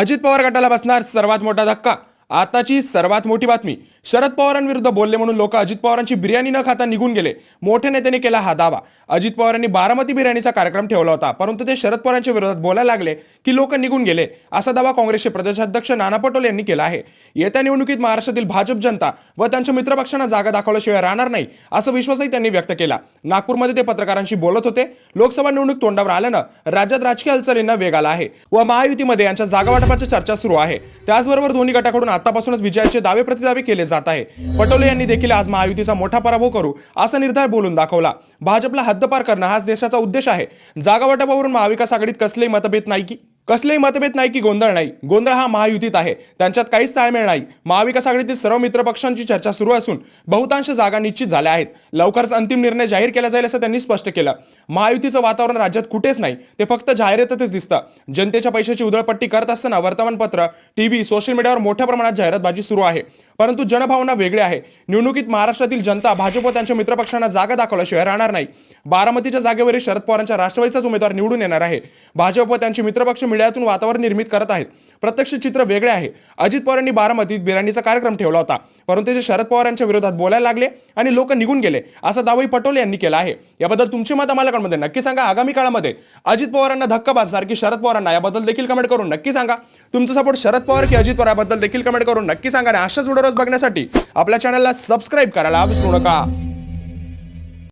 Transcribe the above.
अजित पवार गटाला बसणार सर्वात मोठा धक्का. आताची सर्वात मोठी बातमी. शरद पवारांविरुद्ध बोलले म्हणून लोक अजित पवारांची बिर्याणी न खाता निघून गेले. मोठ्या नेत्याने केला हा दावा. अजित पवारांनी बारामती बिर्याणीचा कार्यक्रम ठेवला होता परंतु ते शरद पवारांच्या विरोधात बोलायला लागले की लोक निघून गेले. असा दावा काँग्रेसचे प्रदेशाध्यक्ष नाना पटोले यांनी केला आहे. येत्या निवडणुकीत महाराष्ट्रातील भाजप जनता व त्यांच्या मित्रपक्षांना जागा दाखवल्याशिवाय राहणार नाही असा विश्वासही त्यांनी व्यक्त केला. नागपूरमध्ये ते पत्रकारांशी बोलत होते. लोकसभा निवडणूक तोंडावर आल्यानं राज्यात राजकीय हालचालींना वेग आला आहे व महायुतीमध्ये यांच्या जागावाटपाच्या चर्चा सुरू आहे. त्याचबरोबर दोन्ही गटाकडून आतापासूनच विजयाचे दावे प्रतिदावे केले जात आहे. पटोले यांनी देखील आज महायुतीचा मोठा पराभव करू असा निर्धार बोलून दाखवला. भाजपला हद्दपार करणं हाच देशाचा उद्देश आहे. जागा वाटपावरून महाविकास आघाडीत कसलेही मतभेद नाही की कसलेही मतभेद नाही की गोंधळ नाही. गोंधळ हा महायुतीत आहे. त्यांच्यात काहीच ताळमेळ नाही. महाविकास आघाडीतील सर्व मित्रपक्षांची चर्चा सुरू असून बहुतांश जागा निश्चित झाल्या आहेत. लवकरच अंतिम निर्णय जाहीर केला जाईल असं त्यांनी स्पष्ट केलं. महायुतीचं वातावरण राज्यात कुठेच नाही. ते फक्त जाहिरातच दिसतं. जनतेच्या पैशाची उधळपट्टी करत असताना वर्तमानपत्र टीव्ही सोशल मीडियावर मोठ्या प्रमाणात जाहिरातबाजी सुरू आहे. परंतु जनभावना वेगळी आहे. निवडणुकीत महाराष्ट्रातील जनता भाजप व त्यांच्या मित्रपक्षांना जागा दाखवल्याशिवाय राहणार नाही. बारामतीच्या जागेवरील शरद पवारांच्या राष्ट्रवादीचाच उमेदवार निवडून येणार आहे. भाजप व त्यांचे मित्रपक्ष मीडियातून वातावरण निर्मित करत आहेत. प्रत्यक्ष चित्र वेगळे आहे. अजित पवारांनी बारामतीत बिर्याणीचा कार्यक्रम ठेवला होता. परंतु ते शरद पवारांच्या विरोधात बोलायला लागले आणि लोक निघून गेले असा दावाही पटोले यांनी केला आहे. याबद्दल तुमचे मत आम्हाला कमेंटमध्ये नक्की सांगा. आगामी काळामध्ये अजित पवारांना धक्का बसणार की शरद पवारांना याबद्दल देखील कमेंट करून नक्की सांगा. तुमचा सपोर्ट शरद पवार की अजित पवार याबद्दल देखील कमेंट करून नक्की सांगा. आणि अशाच व्हिडिओ बघण्यासाठी आपल्या चॅनलला सबस्क्राईब करायला विसरू नका.